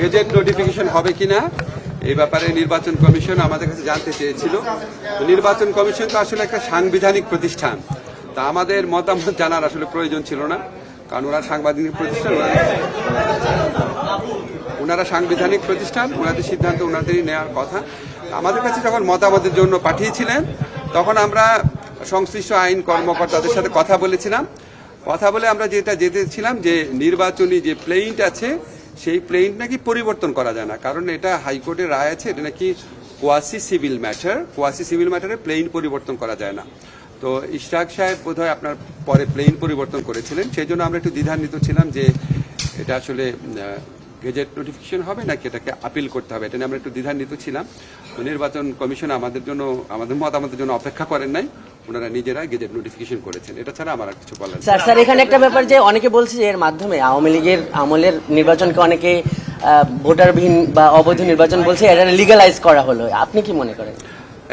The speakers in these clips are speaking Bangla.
গেজেট নোটিফিকেশন হবে কিনা, এই ব্যাপারে নির্বাচন কমিশন আমাদের কাছে জানতে চেয়েছিল। নির্বাচন কমিশন তো আসলে একটা সাংবিধানিক প্রতিষ্ঠান। তা আমাদের মতামত জানার আসলে প্রয়োজন ছিল না, কারণ ওরা সাংবাদিক প্রতিষ্ঠান ওনারা সাংবিধানিক প্রতিষ্ঠান, ওনাদের সিদ্ধান্ত ওনাদেরই নেওয়ার কথা। আমাদের কাছে যখন মতামতের জন্য পাঠিয়েছিলেন, তখন আমরা সংশ্লিষ্ট আইন কর্মকর্তাদের সাথে কথা বলেছিলাম। কথা বলে আমরা যেটা যেতেছিলাম যে নির্বাচনী যে প্লেইন্ট আছে সেই প্লেইন্ট নাকি পরিবর্তন করা যায় না। কারণ এটা হাইকোর্টের রায় আছে, এটা নাকি quasi civil matter quasi civil ম্যাটারে plaint পরিবর্তন করা যায় না। তো ইশরাক সাহেব বোধহয় আপনার পরে প্লেইন পরিবর্তন করেছিলেন, সেই জন্য আমরা একটু দ্বিধান্বিত ছিলাম যে এটা আসলে গেজেট নোটিফিকেশন হবে নাকি এটাকে আপিল করতে হবে, এটা নিয়ে আমরা একটু দ্বিধান্বিত ছিলাম। নির্বাচন কমিশন আমাদের জন্য, আমাদের মতামতের জন্য অপেক্ষা করেন নাই। ওনারা নিজেরা গেজেট নোটিফিকেশন করেছেন। এটা ছাড়া আমার আর কিছু বলার স্যার স্যার এখানে একটা ব্যাপার যে অনেকে বলছে যে এর মাধ্যমে আওয়ামী লীগের আমলের নির্বাচনকে অনেকে ভোটারবিহীন বা অবৈধ নির্বাচন বলছে এটা লিগালাইজ করা হলো। আপনি কি মনে করেন?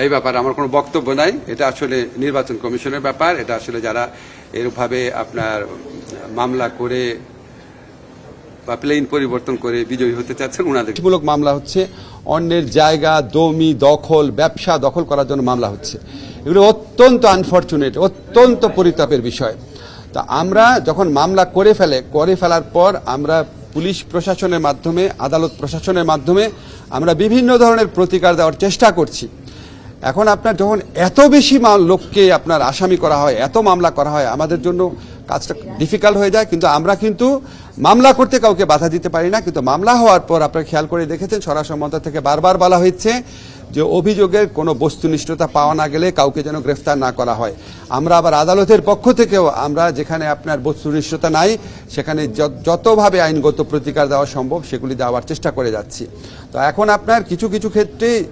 এই ব্যাপারে আমার কোনো বক্তব্য নাই। এটা আসলে নির্বাচন কমিশনের ব্যাপার। এটা আসলে যারা এরভাবে আপনার মামলা করে বা প্লেন পরিবর্তন করে বিজয়ী হতে চাচ্ছেন ওনাদের মূলক মামলা হচ্ছে, অন্যের জায়গা, জমি, দখল, ব্যবসা দখল করার জন্য মামলা হচ্ছে। এগুলো অত্যন্ত আনফর্চুনেট অত্যন্ত পরিতাপের বিষয়। তা আমরা যখন মামলা করে ফেলে, করে ফেলার পর আমরা পুলিশ প্রশাসনের মাধ্যমে, আদালত প্রশাসনের মাধ্যমে আমরা বিভিন্ন ধরনের প্রতিকার দেওয়ার চেষ্টা করছি। এখন আপনার যখন এত বেশি লোককে আপনার আসামি করা হয়, এত মামলা করা হয়, আমাদের জন্য কাজটা ডিফিকাল্ট হয়ে যায়, কিন্তু আমরা কিন্তু মামলা করতে কাউকে বাধা দিতে পারি না, কিন্তু মামলা হওয়ার পর আপনারা খেয়াল করে দেখেছেন, স্বরাষ্ট্র মন্ত্রক থেকে বারবার বলা হয়েছে যে অভিযোগের কোনো বস্তুনিষ্ঠতা পাওয়া না গেলে কাউকে যেন গ্রেফতার না করা হয়। আমরা আবার আদালতের পক্ষ থেকেও আমরা যেখানে আপনার বস্তুনিষ্ঠতা নাই, সেখানে যত- যতভাবে আইনগত প্রতিকার দেওয়া সম্ভব সেগুলি দেওয়ার চেষ্টা করে যাচ্ছি। তো এখন আপনার কিছু কিছু ক্ষেত্রে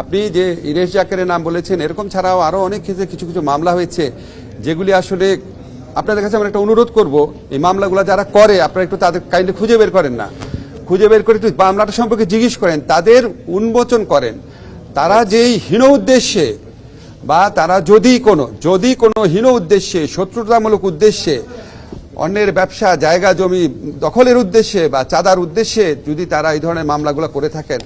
আপনি যে ইরেশ জাকেরের নাম বলেছেন, এরকম ছাড়াও আরও অনেক ক্ষেত্রে কিছু কিছু মামলা হয়েছে, যেগুলি আসলে আপনাদের কাছে আমরা একটা অনুরোধ করব, এই মামলাগুলো যারা করে, আপনারা একটু তাদের কাইন্ডলি খুঁজে বের করেন না। খুঁজে বের করে একটু মামলাটা সম্পর্কে জিজ্ঞেস করেন, তাদের উন্মোচন করেন। তারা যেই হীন উদ্দেশ্যে বা তারা যদি কোনো যদি কোনো হীন উদ্দেশ্যে, শত্রুতামূলক উদ্দেশ্যে, অন্যের ব্যবসা, জায়গা, জমি দখলের উদ্দেশ্যে বা চাঁদার উদ্দেশ্যে যদি তারা এই ধরনের মামলাগুলো করে থাকেন